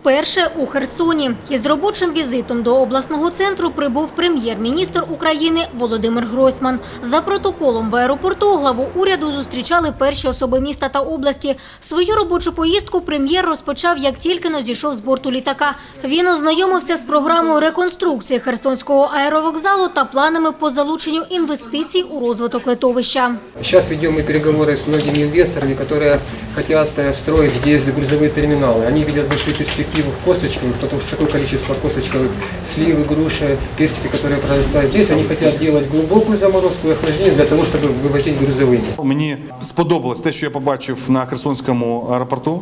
Вперше у Херсоні із робочим візитом до обласного центру прибув прем'єр-міністр України Володимир Гройсман. За протоколом в аеропорту главу уряду зустрічали перші особи міста та області. Свою робочу поїздку прем'єр розпочав, як тільки но зійшов з борту літака. Він ознайомився з програмою реконструкції Херсонського аеровокзалу та планами по залученню інвестицій у розвиток литовища. Сейчас ведем мы переговоры с многими инвесторами, которые хотят э, строить здесь грузовые терминалы. Они видят большие перспективы в косточковых, потому что такое количество косточковых сливы, груши, персики, которые произрастают здесь, они хотят делать глубокую заморозку и охлаждение для того, чтобы вывозить грузовыми. Мені сподобалось те, що я побачив на Херсонському аеропорту.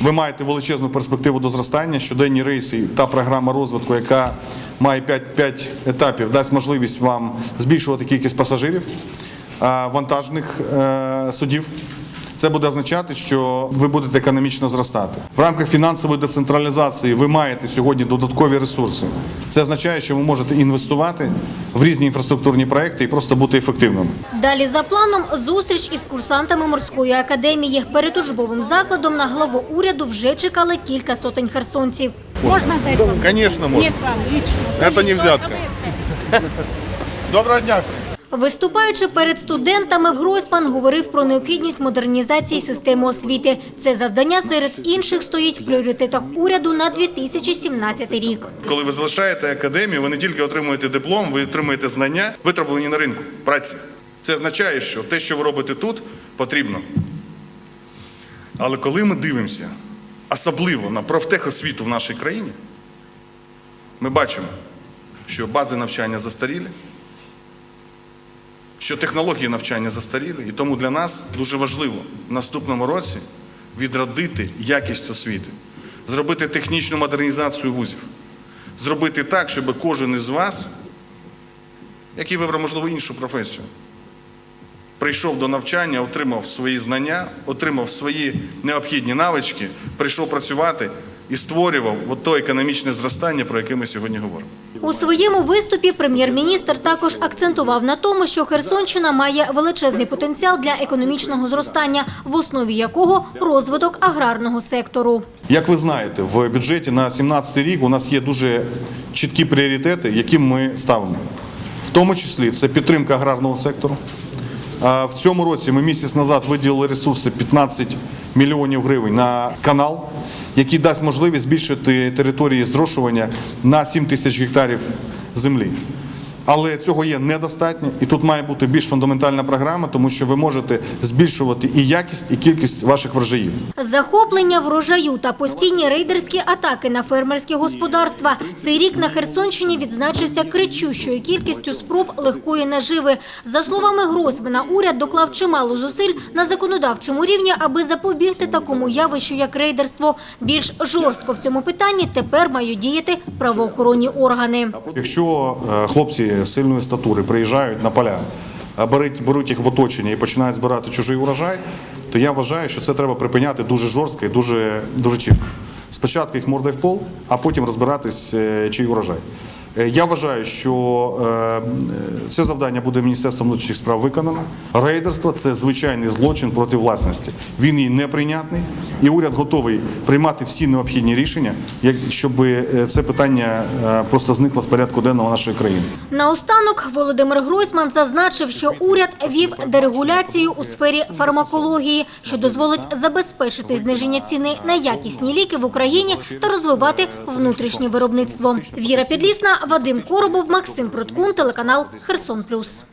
Ви маєте величезну перспективу до зростання. Щоденні рейси та програма розвитку, яка має 5, 5 етапів, дасть можливість вам збільшувати кількість пасажирів, а, вантажних е, судів. Це буде означати, що ви будете економічно зростати. В рамках фінансової децентралізації ви маєте сьогодні додаткові ресурси. Це означає, що ви можете інвестувати в різні інфраструктурні проекти і просто бути ефективними. Далі за планом зустріч із курсантами морської академії. Перед учбовим закладом на главу уряду вже чекали кілька сотень херсонців. Конечно, можно. Вам лично. Это не взятка. Доброго дня всім. Виступаючи перед студентами, Гройсман говорив про необхідність модернізації системи освіти. Це завдання серед інших стоїть в пріоритетах уряду на 2017 рік. Коли ви залишаєте академію, ви не тільки отримуєте диплом, ви отримуєте знання, витребувані на ринку праці. Це означає, що те, що ви робите тут, потрібно. Але коли ми дивимося, особливо на профтехосвіту в нашій країні, ми бачимо, що бази навчання застарілі, що технології навчання застаріли, і тому для нас дуже важливо в наступному році відродити якість освіти, зробити технічну модернізацію вузів, зробити так, щоб кожен із вас, який вибрав, можливо, іншу професію, прийшов до навчання, отримав свої знання, отримав свої необхідні навички, прийшов працювати і створював то економічне зростання, про яке ми сьогодні говоримо. У своєму виступі прем'єр-міністр також акцентував на тому, що Херсонщина має величезний потенціал для економічного зростання, в основі якого розвиток аграрного сектору. Як ви знаєте, в бюджеті на 2017 рік у нас є дуже чіткі пріоритети, які ми ставимо. В тому числі це підтримка аграрного сектору. В цьому році ми місяць назад виділили ресурси 15 мільйонів гривень на канал, який дасть можливість збільшити території зрошування на 7 тисяч гектарів землі. Але цього є недостатньо, і тут має бути більш фундаментальна програма, тому що ви можете збільшувати і якість, і кількість ваших врожаїв. Захоплення врожаю та постійні рейдерські атаки на фермерські господарства. Цей рік на Херсонщині відзначився кричущою кількістю спроб легкої наживи. За словами Гройсмана, уряд доклав чимало зусиль на законодавчому рівні, аби запобігти такому явищу, як рейдерство. Більш жорстко в цьому питанні тепер мають діяти правоохоронні органи. Якщо е, хлопці сильної статури приїжджають на поля, а беруть, беруть їх в оточення і починають збирати чужий урожай, то я вважаю, що це треба припиняти дуже жорстко і дуже, дуже чітко. Спочатку їх мордою в пол, а потім розбиратись, е, чий урожай. Е, Я вважаю, що е, це завдання буде Міністерством внутрішніх справ виконано. Рейдерство це звичайний злочин проти власності. Він їй неприйнятний, і уряд готовий приймати всі необхідні рішення, щоб е, це питання просто зникло з порядку денного нашої країни. Наостанок Володимир Гройсман зазначив, що уряд вів дерегуляцію у сфері фармакології, що дозволить забезпечити зниження ціни на якісні ліки в Україні та розвивати внутрішнє виробництво. Віра Підлісна, Вадим Коробов, Максим Проткун, телеканал Херсон Плюс.